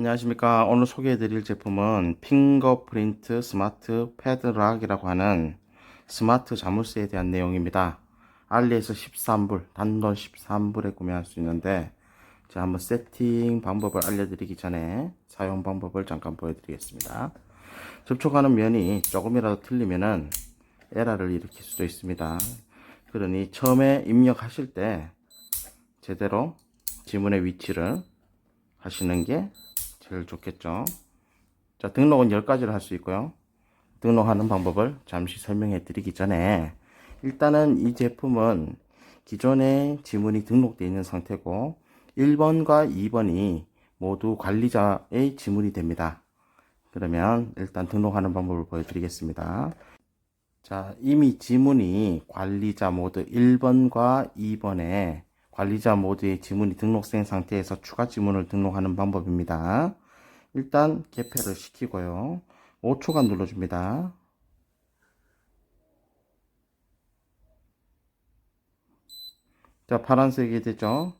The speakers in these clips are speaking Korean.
안녕하십니까. 오늘 소개해 드릴 제품은 핑거프린트 스마트 패드락이라고 하는 스마트 자물쇠에 대한 내용입니다. 알리에서 13불, 단돈 13불에 구매할 수 있는데, 제가 한번 세팅 방법을 알려드리기 전에 사용 방법을 잠깐 보여드리겠습니다. 접촉하는 면이 조금이라도 틀리면은 에러를 일으킬 수도 있습니다. 그러니 처음에 입력하실 때 제대로 지문의 위치를 하시는 게 제일 좋겠죠. 자, 등록은 10가지를 할 수 있고요. 등록하는 방법을 잠시 설명해 드리기 전에 일단은 이 제품은 기존에 지문이 등록되어 있는 상태고 1번과 2번이 모두 관리자의 지문이 됩니다. 그러면 일단 등록하는 방법을 보여드리겠습니다. 자, 이미 지문이 관리자 모드 1번과 2번에 관리자 모드의 지문이 등록된 상태에서 추가 지문을 등록하는 방법입니다. 일단 개폐를 시키고요. 5초간 눌러줍니다. 자, 파란색이 되죠?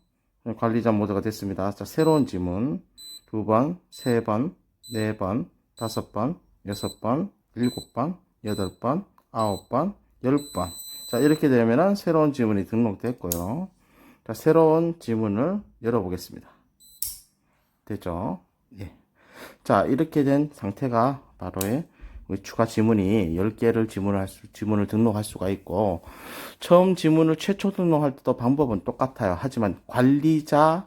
관리자 모드가 됐습니다. 자, 새로운 지문. 두 번, 세 번, 네 번, 다섯 번, 여섯 번, 일곱 번, 여덟 번, 아홉 번, 열 번. 자, 이렇게 되면은 새로운 지문이 등록됐고요. 자, 새로운 지문을 열어보겠습니다. 되죠? 예. 자, 이렇게 된 상태가 바로의 추가 지문이 10개를 지문을 할 수, 지문을 등록할 수가 있고, 처음 지문을 최초 등록할 때도 방법은 똑같아요. 하지만 관리자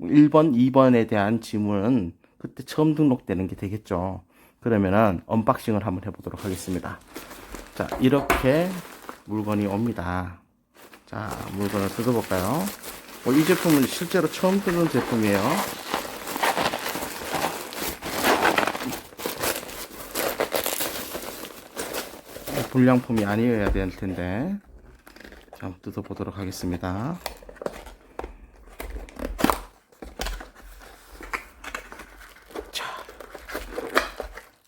1번, 2번에 대한 지문은 그때 처음 등록되는 게 되겠죠. 그러면은 언박싱을 한번 해보도록 하겠습니다. 자, 이렇게 물건이 옵니다. 자, 물건을 뜯어볼까요? 어, 이 제품은 실제로 처음 뜯은 제품이에요. 불량품이 아니어야 될 텐데. 자, 한번 뜯어보도록 하겠습니다. 자,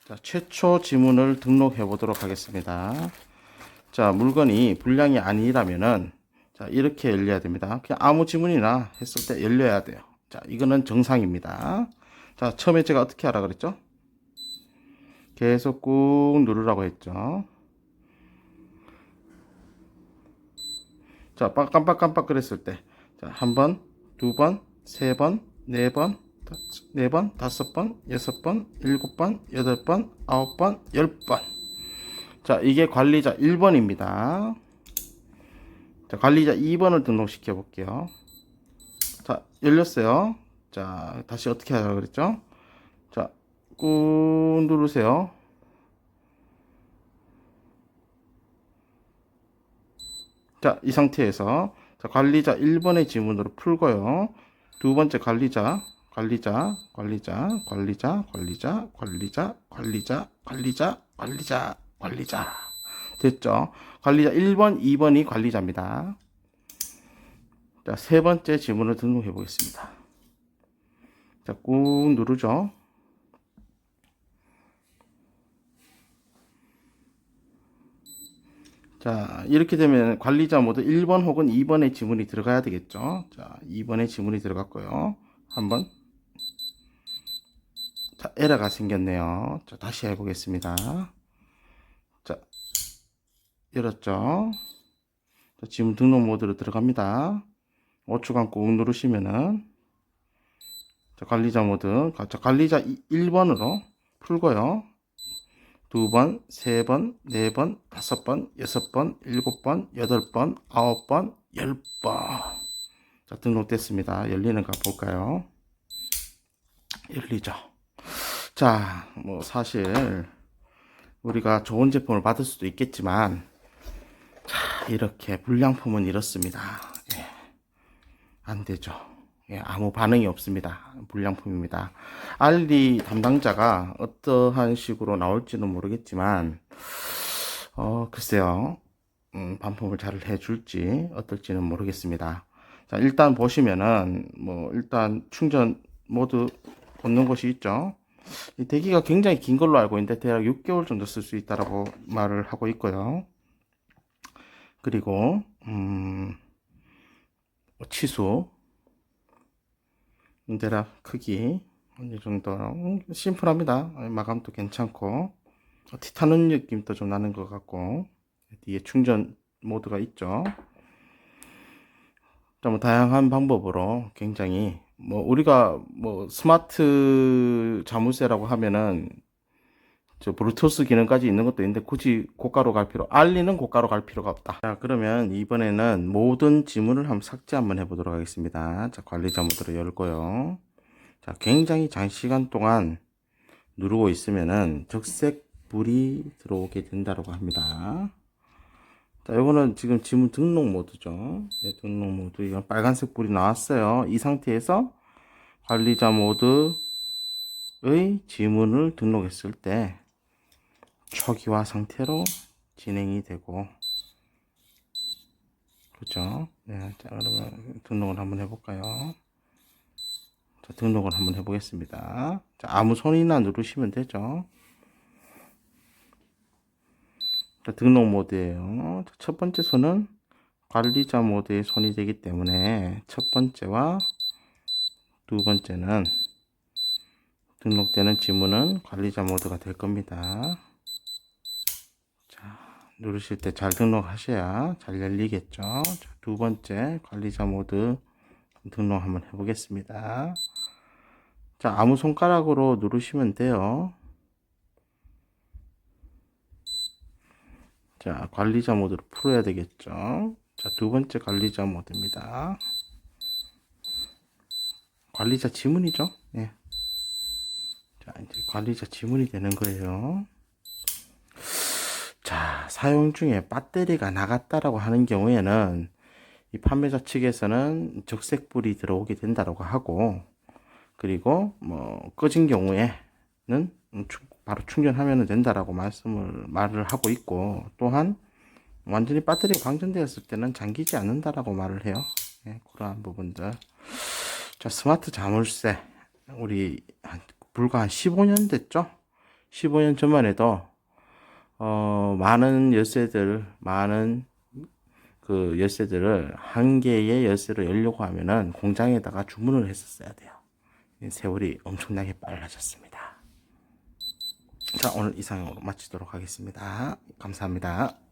자, 최초 지문을 등록해 보도록 하겠습니다. 자, 물건이 불량이 아니라면은 자, 이렇게 열려야 됩니다. 그냥 아무 지문이나 했을 때 열려야 돼요. 자, 이거는 정상입니다. 자, 처음에 제가 어떻게 하라 그랬죠? 계속 꾹 누르라고 했죠. 자, 빡- 깜빡깜빡 그랬을 때. 자, 한 번, 두 번, 세 번, 네 번, 네 번, 다섯 번, 여섯 번, 일곱 번, 여덟 번, 아홉 번, 열 번. 자, 이게 관리자 1번입니다. 자, 관리자 2번을 등록시켜 볼게요. 자, 열렸어요. 자, 다시 어떻게 하라고 그랬죠? 자, 꾹 누르세요. 자, 이 상태에서 자, 관리자 1번의 지문으로 풀고요. 두 번째 관리자, 관리자, 관리자, 관리자, 관리자, 관리자, 관리자, 관리자, 관리자, 관리자. 됐죠? 관리자 1번, 2번이 관리자입니다. 자, 세 번째 지문을 등록해 보겠습니다. 자, 꾹 누르죠. 자, 이렇게 되면 관리자 모두 1번 혹은 2번의 지문이 들어가야 되겠죠. 자, 2번의 지문이 들어갔고요. 한번. 자, 에러가 생겼네요. 자, 다시 해보겠습니다. 자, 열었죠. 자, 지문 등록 모드로 들어갑니다. 5초간 꾹 누르시면은, 자, 관리자 모드, 자, 관리자 1번으로 풀고요. 두 번, 세 번, 네 번, 다섯 번, 여섯 번, 일곱 번, 여덟 번, 아홉 번, 열 번. 자, 등록됐습니다. 열리는가 볼까요? 열리죠. 자, 뭐, 사실, 우리가 좋은 제품을 받을 수도 있겠지만, 자, 이렇게 불량품은 이렇습니다. 예. 안 되죠. 예, 아무 반응이 없습니다. 불량품입니다. 알리 담당자가 어떠한 식으로 나올지는 모르겠지만, 어, 글쎄요. 음, 반품을 잘 해줄지 어떨지는 모르겠습니다. 자, 일단 보시면은, 뭐, 일단 충전 모드 꽂는 곳이 있죠. 이 대기가 굉장히 긴 걸로 알고 있는데, 대략 6개월 정도 쓸 수 있다라고 말을 하고 있고요. 그리고, 음, 뭐 치수, 대략 크기 이 정도 음, 심플합니다. 마감도 괜찮고 티타늄 느낌도 좀 나는 것 같고 뒤에 충전 모드가 있죠. 좀 다양한 방법으로 굉장히 뭐 우리가 뭐 스마트 자물쇠라고 하면은 저 블루투스 기능까지 있는 것도 있는데 굳이 고가로 갈 필요 알리는 고가로 갈 필요가 없다. 자 그러면 이번에는 모든 지문을 한번 삭제 한번 해보도록 하겠습니다. 자 관리자 모드로 열고요. 자 굉장히 장시간 동안 누르고 있으면은 적색 불이 들어오게 된다고 합니다. 자, 요거는 지금 지문 등록 모드죠. 네, 등록 모드. 이건 빨간색 불이 나왔어요. 이 상태에서 관리자 모드의 지문을 등록했을 때 초기화 상태로 진행이 되고 그렇죠. 네, 자 그러면 등록을 한번 해볼까요? 자, 등록을 한번 해보겠습니다. 자, 아무 손이나 누르시면 되죠. 자, 등록 모드예요. 자, 첫 번째 손은 관리자 모드의 손이 되기 때문에 첫 번째와 두 번째는 등록되는 지문은 관리자 모드가 될 겁니다. 자, 누르실 때 잘 등록하셔야 잘 열리겠죠. 자, 두 번째 관리자 모드 등록 한번 해보겠습니다. 자, 아무 손가락으로 누르시면 돼요. 자, 관리자 모드로 풀어야 되겠죠. 자, 두 번째 관리자 모드입니다. 관리자 지문이죠. 예. 자, 이제 관리자 지문이 되는 거예요. 자, 사용 중에 배터리가 나갔다라고 하는 경우에는 이 판매자 측에서는 적색불이 들어오게 된다라고 하고, 그리고 뭐 꺼진 경우에는 충- 바로 충전하면 된다라고 말씀을 말을 하고 있고, 또한 완전히 배터리가 방전되었을 때는 잠기지 않는다라고 말을 해요. 예, 그러한 부분들. 자, 스마트 자물쇠. 우리 한, 불과 한 15년 됐죠? 15년 전만 해도, 어, 많은 열쇠들, 많은 그 열쇠들을 한 개의 열쇠로 열려고 하면은 공장에다가 주문을 했었어야 돼요. 이 세월이 엄청나게 빨라졌습니다. 자, 오늘 이상으로 마치도록 하겠습니다. 감사합니다.